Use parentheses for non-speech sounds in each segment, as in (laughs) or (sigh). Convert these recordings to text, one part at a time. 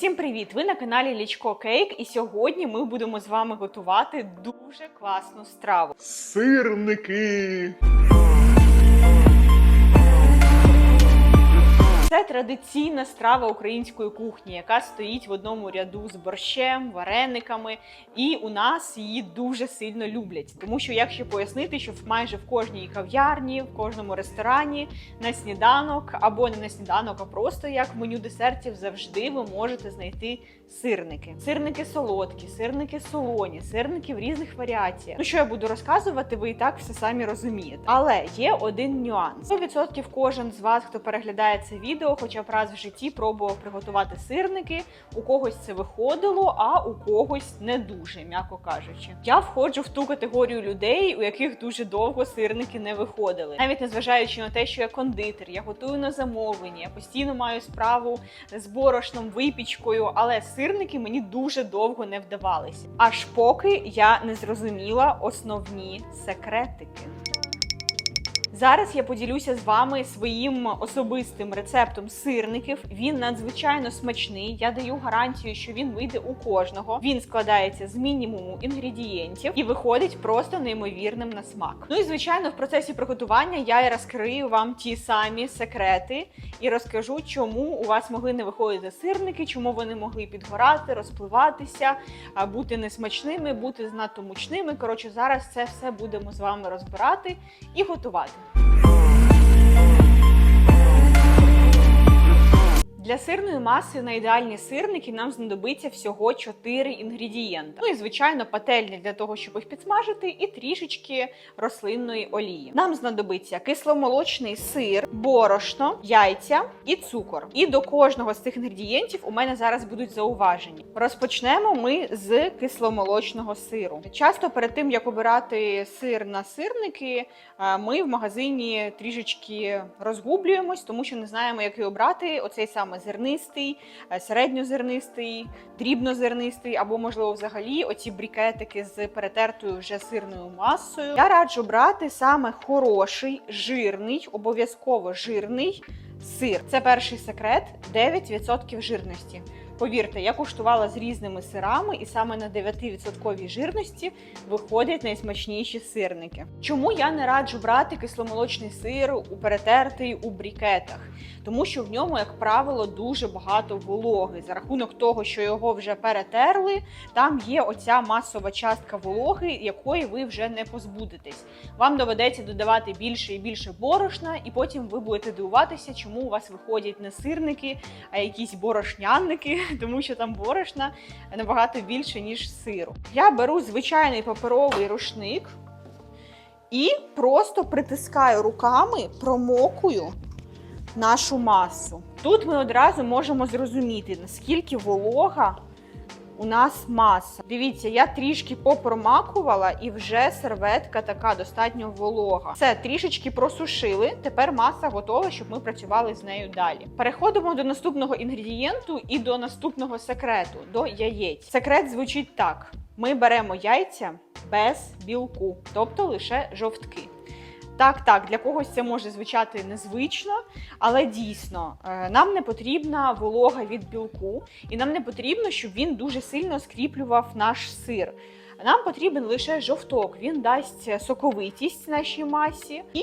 Всім привіт! Ви на каналі Лічко Кейк, і сьогодні ми будемо з вами готувати дуже класну страву. Сирники. Це традиційна страва української кухні, яка стоїть в одному ряду з борщем, варениками, і у нас її дуже сильно люблять. Тому що, якщо пояснити, що майже в кожній кав'ярні, в кожному ресторані на сніданок або не на сніданок, а просто як меню десертів, завжди ви можете знайти сирники. Сирники солодкі, сирники солоні, сирники в різних варіаціях. Ну що я буду розказувати, ви і так все самі розумієте. Але є один нюанс: 100% кожен з вас, хто переглядає це відео, хоча б раз в житті пробував приготувати сирники. У когось це виходило, а у когось не дуже, м'яко кажучи. Я входжу в ту категорію людей, у яких дуже довго сирники не виходили. Навіть незважаючи на те, що я кондитер, я готую на замовлення, я постійно маю справу з борошном, випічкою, але сирники мені дуже довго не вдавалися. Аж поки я не зрозуміла основні секретики. Зараз я поділюся з вами своїм особистим рецептом сирників. Він надзвичайно смачний. Я даю гарантію, що він вийде у кожного. Він складається з мінімуму інгредієнтів і виходить просто неймовірним на смак. Ну і звичайно, в процесі приготування я і розкрию вам ті самі секрети і розкажу, чому у вас могли не виходити сирники, чому вони могли підгорати, розпливатися, бути несмачними, бути занадто мучними. Коротше, зараз це все будемо з вами розбирати і готувати. Для сирної маси на ідеальні сирники нам знадобиться всього 4 інгредієнти. Ну і звичайно, пательня для того, щоб їх підсмажити, і трішечки рослинної олії. Нам знадобиться кисломолочний сир, борошно, яйця і цукор. І до кожного з цих інгредієнтів у мене зараз будуть зауважені. Розпочнемо ми з кисломолочного сиру. Часто перед тим як обирати сир на сирники, е, ми в магазині трішечки розгублюємось, тому що не знаємо, який обрати. Оцей саме зернистий, е, середньозернистий, дрібнозернистий, або, можливо, взагалі оці брікетики з перетертою вже сирною масою. Я раджу брати саме хороший, жирний, обов'язково жирний сир. Це перший секрет 9% жирності. Повірте, я куштувала з різними сирами, і саме на 9% жирності виходять найсмачніші сирники. Чому я не раджу брати кисломолочний сир у перетертий у брікетах? Тому що в ньому, як правило, дуже багато вологи. За рахунок того, що його вже перетерли, там є оця масова частка вологи, якої ви вже не позбудетесь. Вам доведеться додавати більше і більше борошна, і потім ви будете дивуватися, чому у вас виходять не сирники, а якісь борошняники, (laughs) тому що там борошна набагато більше, ніж сиру. Я беру звичайний паперовий рушник і просто притискаю руками, промокую нашу масу. Тут ми одразу можемо зрозуміти, наскільки волога у нас маса. Дивіться, я трішки попромакувала, і вже серветка така достатньо волога. Все, трішечки просушили. Тепер маса готова, щоб ми працювали з нею далі. Переходимо до наступного інгредієнту і до наступного секрету до яєць. Секрет звучить так: ми беремо яйця без білку, тобто лише жовтки. Так, так, для когось це може звучати незвично, але дійсно е, нам не потрібна волога від білку, і нам не потрібно, щоб він дуже сильно скріплював наш сир. Нам потрібен лише жовток. Він дасть соковитість нашій масі і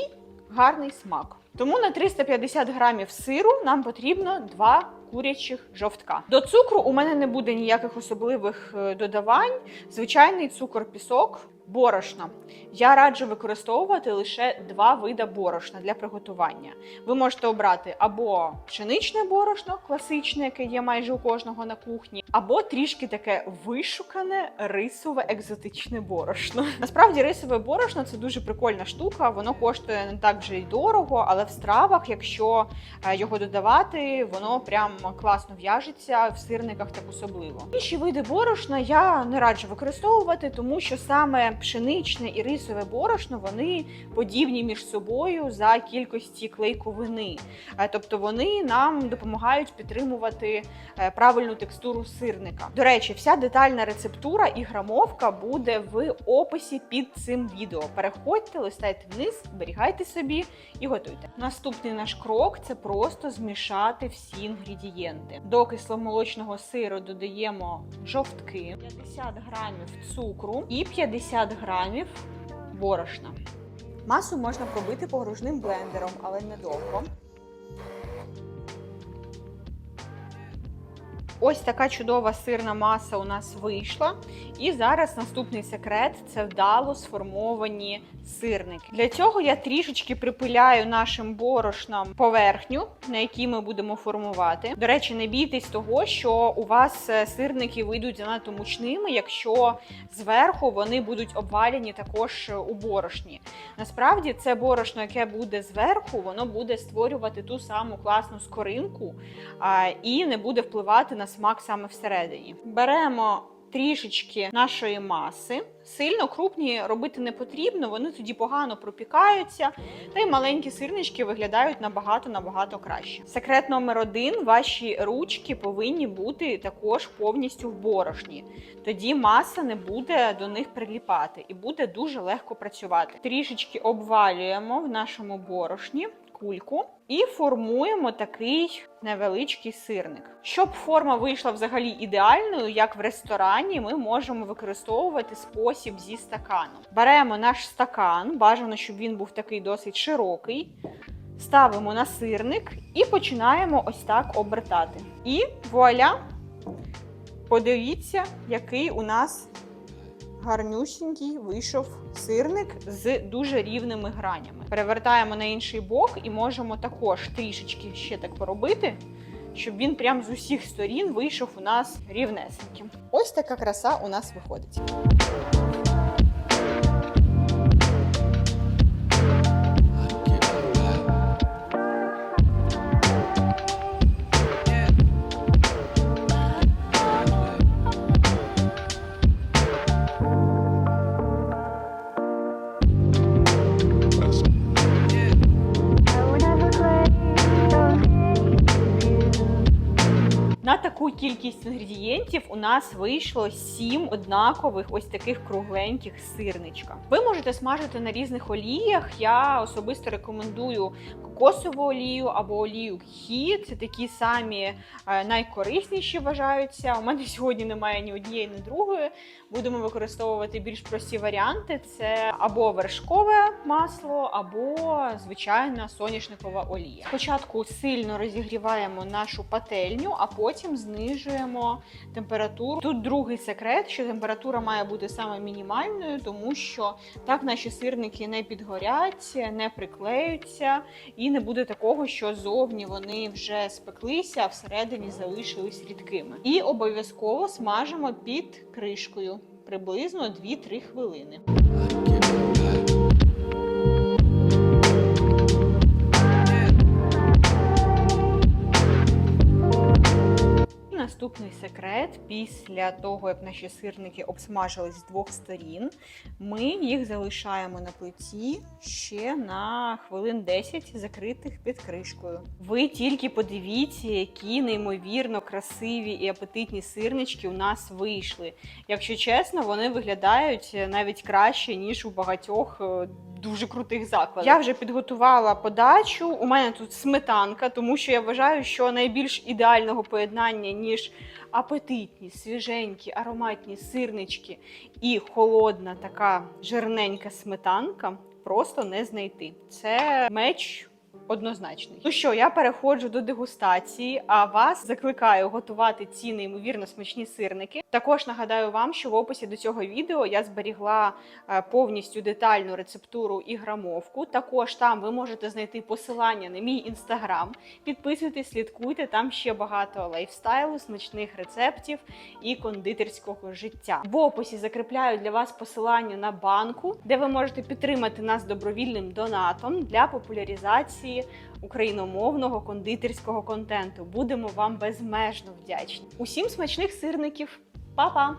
гарний смак. Тому на 350 грамів сиру нам потрібно 2 курячих жовтка. До цукру у мене не буде ніяких особливих е, додавань. Звичайний цукор, пісок, борошно. Я раджу використовувати лише два вида борошна для приготування. Ви можете обрати або пшеничне борошно, класичне, яке є майже у кожного на кухні, або трішки таке вишукане рисове екзотичне борошно. Насправді, рисове борошно це дуже прикольна штука. Воно коштує не так вже й дорого, але в стравах, якщо е, його додавати, воно прям класно в'яжеться в сирниках так особливо. Інші види борошна я не раджу використовувати, тому що саме пшеничне і рисове борошно вони подібні між собою за кількості клейковини. Е, Тобто вони нам допомагають підтримувати е, правильну текстуру сирника. До речі, вся детальна рецептура і грамовка буде в описі під цим відео. Переходьте, листайте вниз, зберігайте собі і готуйте. Наступний наш крок це просто змішати всі інгредієнти. До кисломолочного сиру додаємо жовтки, 50 грамів цукру і 50 грамів борошна. Масу можна пробити погружним блендером, але недовго. Ось така чудова сирна маса у нас вийшла. І зараз наступний секрет це вдало сформовані сирники. Для цього я трішечки припиляю нашим борошном поверхню, на якій ми будемо формувати. До речі, не бійтесь того, що у вас е, сирники вийдуть занадто мучними, якщо зверху вони будуть обвалені також е, у борошні. Насправді, це борошно, яке буде зверху, воно буде створювати ту саму класну скоринку і не буде впливати на смак саме всередині. Беремо трішечки нашої маси. Сильно крупні робити не потрібно, вони тоді погано пропікаються, та й маленькі сирнички виглядають набагато набагато краще. Секрет номер один: ваші ручки повинні бути також повністю в борошні. Тоді маса не буде до них приліпати і буде дуже легко працювати. Трішечки обвалюємо в нашому борошні кульку і формуємо такий невеличкий сирник. Щоб форма вийшла взагалі ідеальною, як в ресторані, ми можемо використовувати спосіб зі стакану. Беремо наш стакан, бажано, щоб він був такий досить широкий. Ставимо на сирник і починаємо ось так обертати. І вуаля! Подивіться, який у нас гарнюсінький вийшов сирник з дуже рівними гранями. Перевертаємо на інший бок і можемо також трішечки ще так поробити, щоб він прям з усіх сторін вийшов у нас рівнесеньким. Ось така краса у нас виходить. Таку кількість інгредієнтів у нас вийшло сім однакових ось таких кругленьких сирничка. Ви можете смажити на різних оліях. Я особисто рекомендую кокосову олію або олію хі. Це такі самі е, найкорисніші вважаються. У мене (laughs) сьогодні немає ні однієї, ні другої. Будемо використовувати більш прості варіанти: це або вершкове масло, або звичайна соняшникова олія. Спочатку сильно розігріваємо нашу пательню, а потім знижуємо температуру. Тут другий секрет, що температура має бути саме мінімальною, тому що так наші сирники не підгорять, не приклеються, і не буде такого, що зовні вони вже спеклися, а всередині залишились рідкими. І обов'язково смажимо під кришкою приблизно 2-3 хвилини. Наступний секрет після того, як наші сирники обсмажились з двох сторін, ми їх залишаємо на плиті ще на хвилин 10 закритих під кришкою. Ви тільки подивіться, які неймовірно красиві і апетитні сирнички у нас вийшли. Якщо чесно, вони виглядають навіть краще ніж у багатьох. Дуже крутих закладах. Я вже підготувала подачу. У мене тут сметанка, тому що я вважаю, що найбільш ідеального поєднання, ніж апетитні, свіженькі, ароматні сирнички і холодна така жирненька сметанка просто не знайти. Це меч. Однозначний. Ну що, я переходжу до дегустації, а вас закликаю готувати ці неймовірно смачні сирники. Також нагадаю вам, що в описі до цього відео я зберігла е, повністю детальну рецептуру і грамовку. Також там ви можете знайти посилання на мій інстаграм. Підписуйтесь, слідкуйте, там ще багато лайфстайлу, смачних рецептів і кондитерського життя. В описі закріпляю для вас посилання на банку, де ви можете підтримати нас добровільним донатом для популяризації продукції, україномовного кондитерського контенту. Будемо вам безмежно вдячні. Усім смачних сирників! Па-па!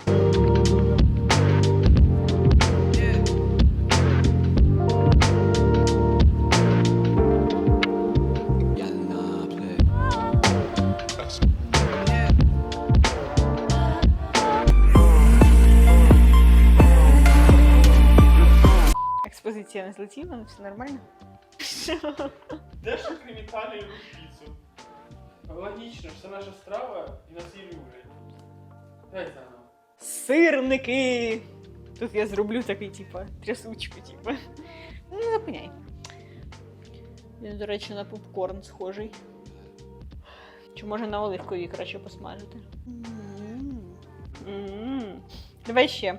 Експозиція не злетіла, все нормально. Де ж крім Італії любить піцу? Логічно, все наша страва і нас її люблять. Дай заново. Сирники! Тут я зроблю такий, типа, трясучку, типа. Ну, не зупиняй. Він, до речі, на попкорн схожий. Чи може на оливкові краще посмажити? М. М. Давай ще.